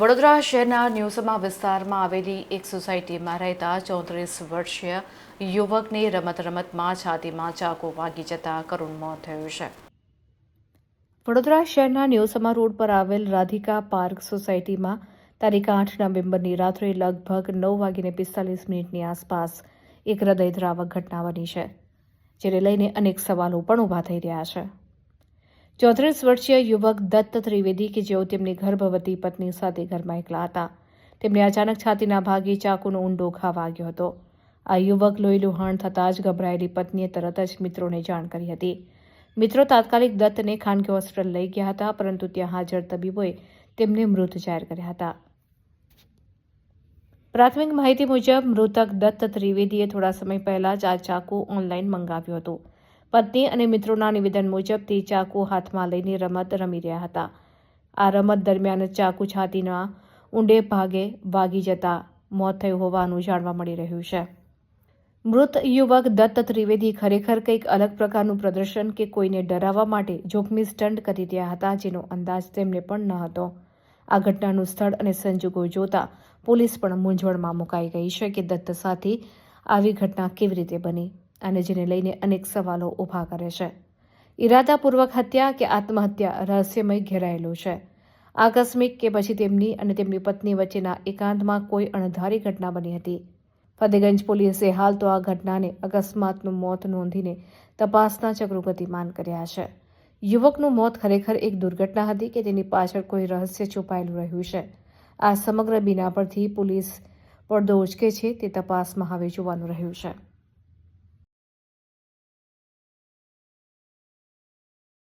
વડોદરા શહેરના ન્યુસમા વિસ્તારમાં આવેલી એક સોસાયટીમાં રહેતા ચોત્રીસ વર્ષીય યુવકને રમત રમતમાં છાતીમાં ચાકુ વાગી જતા કરુણ મોત થયું છે. વડોદરા શહેરના ન્યુસમા રોડ પર આવેલ રાધિકા પાર્ક સોસાયટીમાં તારીખ આઠ નવેમ્બરની રાત્રે લગભગ નવ વાગીને પિસ્તાલીસ મિનિટની આસપાસ એક હૃદયદ્રાવક ઘટના બની છે, જેને લઈને અનેક સવાલો પણ ઊભા થઈ રહ્યા છે. ચોત્રીસ વર્ષીય યુવક દત્ત ત્રિવેદી કે જેઓ તેમની ગર્ભવતી પત્ની સાથે ઘરમાં એકલા હતા. તેમને અચાનક છાતીના ભાગે ચાકુનો ઊંડો ઘા વાગ્યો હતો. આ યુવક લોહી લુહાણ થતાં જ ગભરાયેલી પત્નીએ તરત જ મિત્રોને જાણ કરી હતી. મિત્રો તાત્કાલિક દત્તને ખાનગી હોસ્પિટલ લઈ ગયા હતા, પરંતુ ત્યાં હાજર તબીબોએ તેમને મૃત જાહેર કર્યા હતા. પ્રાથમિક માહિતી મુજબ મૃતક દત્ત ત્રિવેદીએ થોડા સમય પહેલા જ આ ચાકુ ઓનલાઈન મંગાવ્યું હતું. પત્ની અને મિત્રોના નિવેદન મુજબ તે ચાકુ હાથમાં લઈને રમત રમી રહ્યા હતા. આ રમત દરમિયાન ચાકુ છાતીના ઊંડે ભાગે વાગી જતા મોત થયું હોવાનું જાણવા મળી રહ્યું છે. મૃત યુવક દત્ત ત્રિવેદી ખરેખર કંઈક અલગ પ્રકારનું પ્રદર્શન કે કોઈને ડરાવવા માટે જોખમી સ્ટન્ટ કરી રહ્યા હતા જેનો અંદાજ તેમને પણ ન હતો. આ ઘટનાનું સ્થળ અને સંજોગો જોતા પોલીસ પણ મૂંઝવણમાં મુકાઈ ગઈ છે કે દત્ત સાથે આવી ઘટના કેવી રીતે બની. અને જેને લઈને અનેક સવાલો ઊભા કરે છે. ઇરાદાપૂર્વક હત્યા કે આત્મહત્યા રહસ્યમય ઘેરાયેલું છે. આકસ્મિક કે પછી તેમની અને તેમની પત્ની વચ્ચેના એકાંતમાં કોઈ અણધારી ઘટના બની હતી. ફતેગંજ પોલીસે હાલ તો આ ઘટનાને અકસ્માતનું મોત નોંધીને તપાસના ચક્રો ગતિમાન કર્યા છે. યુવકનું મોત ખરેખર એક દુર્ઘટના હતી કે તેની પાછળ કોઈ રહસ્ય છુપાયેલું રહ્યું છે. આ સમગ્ર બીના પરથી પોલીસ પડદો ઉચકે છે તે તપાસમાં હવે જોવાનું રહ્યું છે.